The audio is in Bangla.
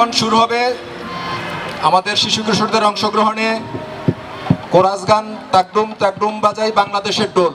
এখন শুরু হবে আমাদের শিশু কিশোরদের অংশগ্রহণে। কোরাস গান তাকডুম তাকডুম বাজাই বাংলাদেশের ডোল